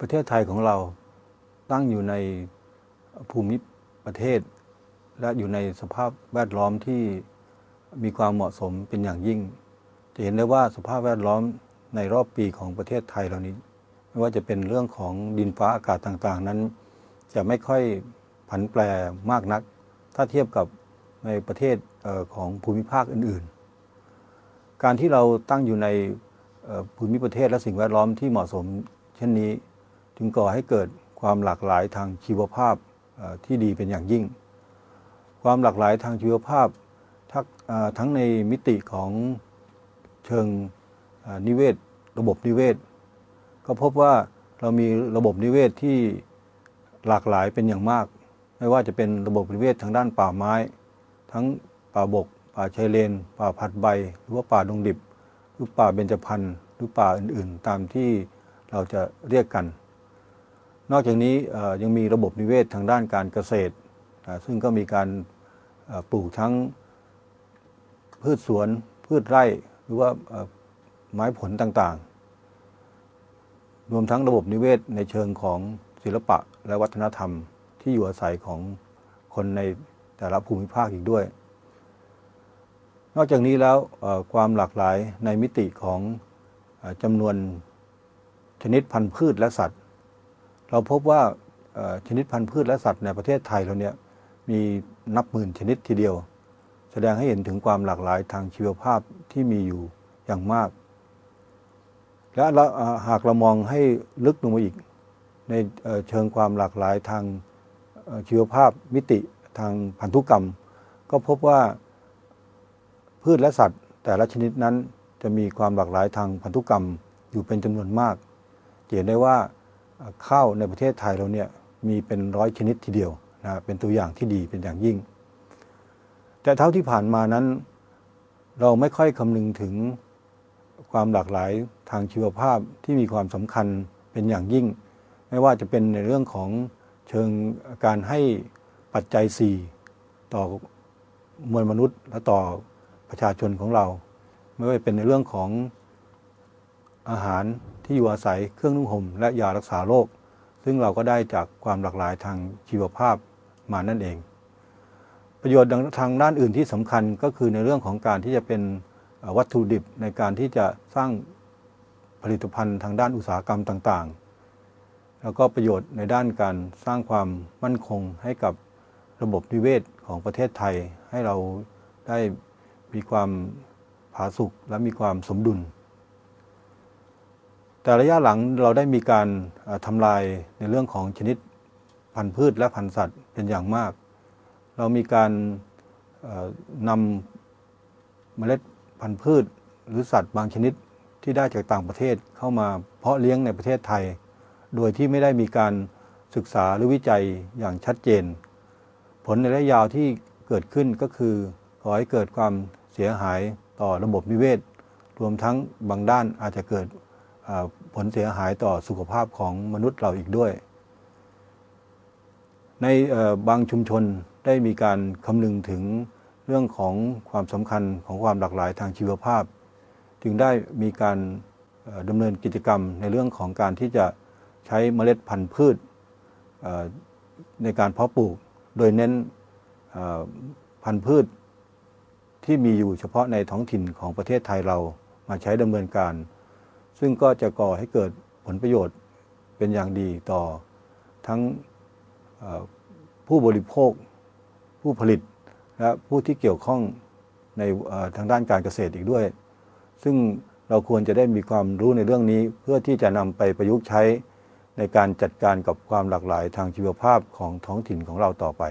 ประเทศไทยของเราตั้งอยู่ในภูมิประเทศ และอยู่ในสภาพแวดล้อมที่มีความเหมาะสมเป็นอย่างยิ่ง จะเห็นได้ว่าสภาพแวดล้อมในรอบปีของประเทศไทยเรานี้ ไม่ว่าจะเป็นเรื่องของดินฟ้าอากาศต่างๆ นั้น จะไม่ค่อยผันแปรมากนัก ถ้าเทียบกับในประเทศของภูมิภาคอื่นๆ การที่เราตั้งอยู่ในภูมิประเทศและสิ่งแวดล้อมที่เหมาะสม เช่นนี้ จึงก่อให้เกิดความหลากหลายทางชีวภาพที่ดีเป็นอย่างยิ่ง ความหลากหลายทางชีวภาพทั้งเอ่อทั้งในมิติของเชิงนิเวศ ระบบนิเวศ ก็พบว่าเรามีระบบนิเวศที่หลากหลายเป็นอย่างมาก ไม่ว่าจะเป็นระบบนิเวศทางด้านป่าไม้ ทั้งป่าบก ป่าชายเลน ป่าผัดใบ หรือว่าป่าดงดิบ หรือป่าเบญจพรรณหรือป่าอื่นๆ ตามที่เราจะเรียกกัน นอกจากนี้ยังมีระบบนิเวศทางด้านการเกษตร ซึ่งก็มีการปลูกทั้งพืชสวน พืชไร่ หรือว่าไม้ผลต่างๆ รวมทั้งระบบนิเวศในเชิงของศิลปะและวัฒนธรรมที่อยู่อาศัยของคนในแต่ละภูมิภาคอีกด้วย นอกจากนี้แล้วความหลากหลายในมิติของจำนวนชนิดพันธุ์พืชและสัตว์ เราพบว่าชนิดพันธุ์พืชและสัตว์ในประเทศไทยเราเนี่ยมีนับหมื่นชนิดทีเดียว แสดงให้เห็นถึงความหลากหลายทางชีวภาพที่มีอยู่อย่างมาก และหากเรามองให้ลึกลงมาอีก ในเชิงความหลากหลายทางชีวภาพมิติทางพันธุกรรม ก็พบว่าพืชและสัตว์ แต่ละชนิดนั้นจะมีความหลากหลายทางพันธุกรรมอยู่เป็นจำนวนมากเห็นได้ว่า ข้าวในประเทศไทยเราเนี่ยมีเป็นร้อยชนิดทีเดียวนะเป็นตัวอย่างที่ดีเป็นอย่างยิ่ง แต่เท่าที่ผ่านมานั้น เราไม่ค่อยคำนึงถึงความหลากหลายทางชีวภาพที่มีความสำคัญเป็นอย่างยิ่ง ไม่ว่าจะเป็นในเรื่องของเชิงการให้ปัจจัย 4 ต่อมวลมนุษย์และต่อประชาชนของเรา ไม่ว่าจะเป็นในเรื่องของ อาหารที่อยู่อาศัยเครื่องนุ่งห่มและยารักษาโรคซึ่งเราก็ได้จากความหลากหลายทางชีวภาพมานั่นเอง ประโยชน์ทางด้านอื่นที่สำคัญก็คือในเรื่องของการที่จะเป็นวัตถุดิบในการที่จะสร้างผลิตภัณฑ์ทางด้านอุตสาหกรรมต่างๆ แล้วก็ประโยชน์ในด้านการสร้างความมั่นคงให้กับระบบนิเวศของประเทศไทย ให้เราได้มีความผาสุกและมีความสมดุล แต่ระยะหลังเราได้มีการเอ่อทำลายในเรื่องของชนิดพันธุ์พืชและพันธุ์สัตว์เป็นอย่างมาก เรามีการนำเมล็ดพันธุ์พืช หรือสัตว์บางชนิดที่ได้จากต่างประเทศเข้ามาเพาะเลี้ยงในประเทศไทย โดยที่ไม่ได้มีการศึกษาหรือวิจัยอย่างชัดเจน ผลในระยะยาวที่เกิดขึ้นก็คือก่อให้เกิดความเสียหายต่อระบบนิเวศ รวมทั้งบางด้านอาจจะเกิด ผลเสียหายต่อสุขภาพของมนุษย์เราอีกด้วย ในบางชุมชนได้มีการคำนึงถึงเรื่องของความสำคัญของความหลากหลายทางชีวภาพ จึงได้มีการดำเนินกิจกรรมในเรื่องของการที่จะใช้เมล็ดพันธุ์พืชในการเพาะปลูก โดยเน้นพันธุ์พืช ที่มีอยู่เฉพาะในท้องถิ่นของประเทศไทยเรามาใช้ดำเนินการ ซึ่งก็จะก่อให้เกิดผลประโยชน์เป็นอย่างดีต่อทั้งผู้บริโภค ผู้ผลิต และผู้ที่เกี่ยวข้องในทางด้านการเกษตรอีกด้วย ซึ่งเราควรจะได้มีความรู้ในเรื่องนี้ เพื่อที่จะนำไปประยุกต์ใช้ในการจัดการกับความหลากหลายทางชีวภาพของท้องถิ่นของเราต่อไป